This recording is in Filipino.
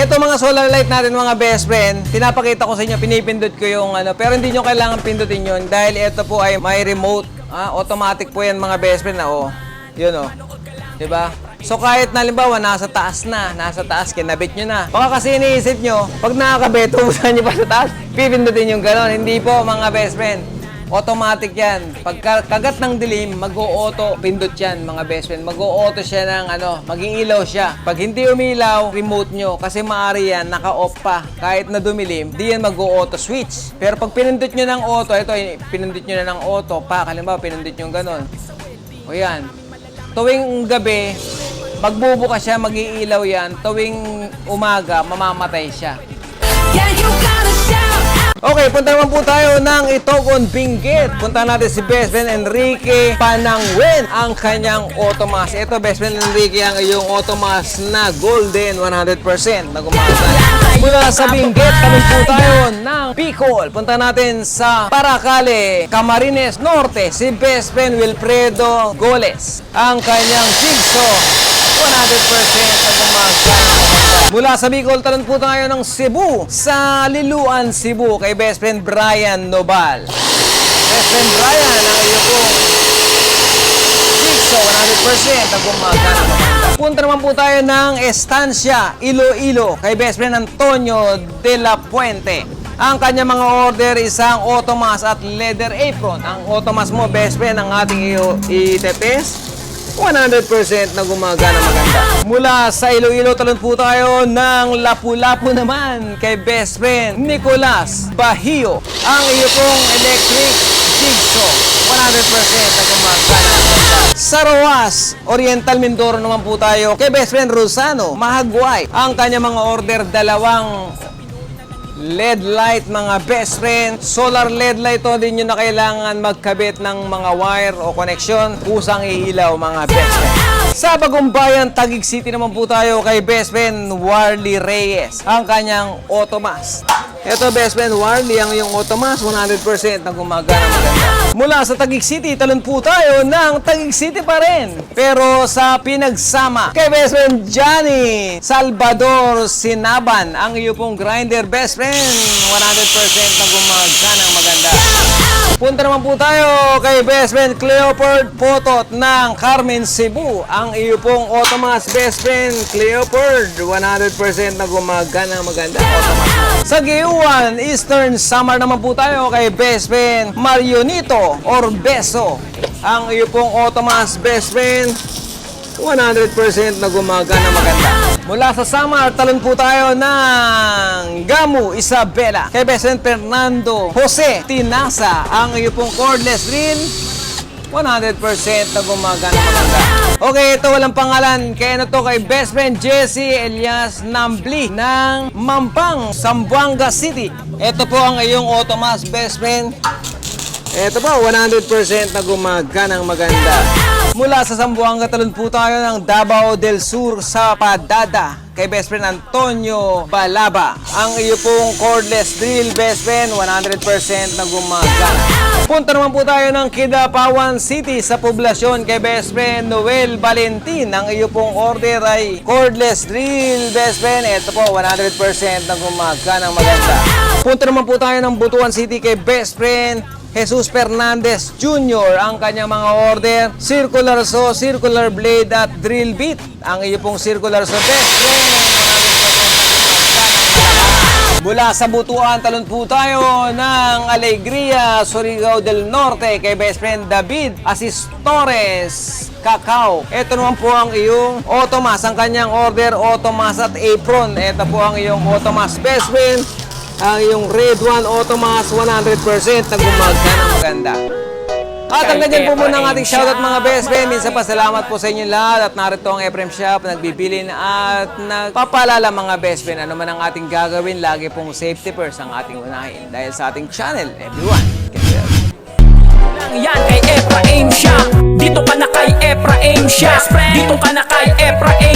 Ito mga solar light natin mga best friend, pinapakita ko sa inyo, pinipindot ko yung ano, pero hindi nyo kailangan pindutin yun dahil ito po ay may remote, ah, automatic po yan mga best friend na oh. Yun oh. 'Di ba? So kahit na halimbawa nasa taas na, nasa taas kinabit nyo na. Baka kasi iniisip nyo, pag nakakabit, ubusan nyo pa sa taas, pipindutin yung gano'n. Hindi po mga best friend. Automatic yan. Pag kagat ng dilim, mag-o-auto pindot yan mga best friend. Mag-o-auto siya ng ano, mag-iilaw siya. Pag hindi umilaw, remote nyo. Kasi maaari yan, naka-off pa. Kahit na dumilim, di yan mag-o-auto switch. Pero pag pinindot nyo ng auto, ito, pinindot nyo na ng auto, pa, halimbawa, pinindot nyo gano'n. O yan. Tuwing gabi, magbubukas siya, mag-iilaw yan. Tuwing umaga, mamamatay siya. Yeah, you gotta. Okay, punta naman po tayo ng Itogon Benguet. Punta natin si Best Friend Enrique Panangwen, ang kanyang Automas. Ito, Best Friend Enrique, ang iyong Automas na golden 100% na gumasa. Mula sa Benguet, kami po tayo ng Bicol. Punta natin sa Paracale, Camarines Norte, si Best Friend Wilfredo Goles. Ang kanyang Jigsaw 100% na gumagana. Mula sa Bicol, talon po tayo ng Cebu. Sa Liluan, Cebu, kay best friend Brian Nobal. Best friend Brian, ang iyo pong Jigsaw, 100% na gumagana. Punta naman po tayo ng Estancia, Iloilo, kay best friend Antonio de la Puente. Ang kanya mga order isang automas at leather apron. Ang automas mo, best friend, ang ating iyo itetest. 100% na gumagana maganda. Mula sa Iloilo, talon po tayo ng Lapu-Lapu naman kay best friend Nicolas Bahio. Ang iyo pong electric jigsaw. 100% na gumagana maganda. Sa Roas, Oriental Mindoro naman po tayo kay best friend Rosano Mahagway. Ang kanya mga order, dalawang LED light mga best friend. Solar LED light to din nyo na kailangan magkabit ng mga wire o connection. Kusang iilaw mga best friend. Sa Bagumbayan, Taguig City naman po tayo kay best friend Warley Reyes. Ang kanyang Automas. Ito best friend Warley, ang yung Automas 100% na gumagana maganda. Mula sa Taguig City, talon po tayo ng Taguig City pa rin. Pero sa pinagsama kay best friend Johnny Salvador Sinaban, ang iyo pong grinder best friend, 100% na gumagana maganda. Punta naman po tayo kay best friend Cleopard Potot ng Carmen Cebu. Ang iyo pong Automas best friend Cleopard, 100% na gumagana maganda. Automas mo. Sa Giyuan, Eastern Samar naman po tayo kay best friend Marionito or Beso. Ang iyo pong Automas best friend, 100% na gumagana maganda. Mula sa Samar, talon po tayo ng Gamu Isabela. Kay Best friend Fernando Jose Tinasa. Ang iyo pong cordless rin, 100% na gumagana maganda. Okay, ito walang pangalan. Kaya na to kay best friend Jesse Elias Nambli ng Mampang, Zamboanga City. Ito po ang iyong Automas best friend. Ito po, 100% na gumaganang maganda. Mula sa Zamboanga, talon po tayo ng Davao del Sur sa Padada kay best friend Antonio Balaba. Ang iyo pong cordless drill best friend, 100% na gumagana. Punta naman po tayo ng Kidapawan City sa poblasyon kay best friend Noel Valentin. Ang iyo pong order ay cordless drill best friend. Ito po, 100% na gumagana maganda. Punta naman po tayo ng Butuan City kay best friend Jesus Fernandez Jr. ang kanyang mga order, circular saw, circular blade at drill bit. Ang iyo pong circular saw best friend. 100% Mula sa Butuan, talon po tayo ng Alegria, Surigao del Norte kay best friend David Asistores Cacao. Ito naman po ang iyong Automas, ang kanyang order, Automas at apron. Ito po ang iyong Automas best friend ang iyong Red One Automas 100% na gumagana maganda. At ang ganyan po muna ang ating shoutout mga best friend. Minsan pa salamat po sa inyo lahat at narito ang Ephraim Shop nagbibilin at nagpapalala mga best friend. Ano man ang ating gagawin, lagi pong safety first ang ating unahin. Dahil sa ating channel, everyone, well. lang yan kay Ephraim siya Dito ka na kay Ephraim siya Dito ka na kay Ephraim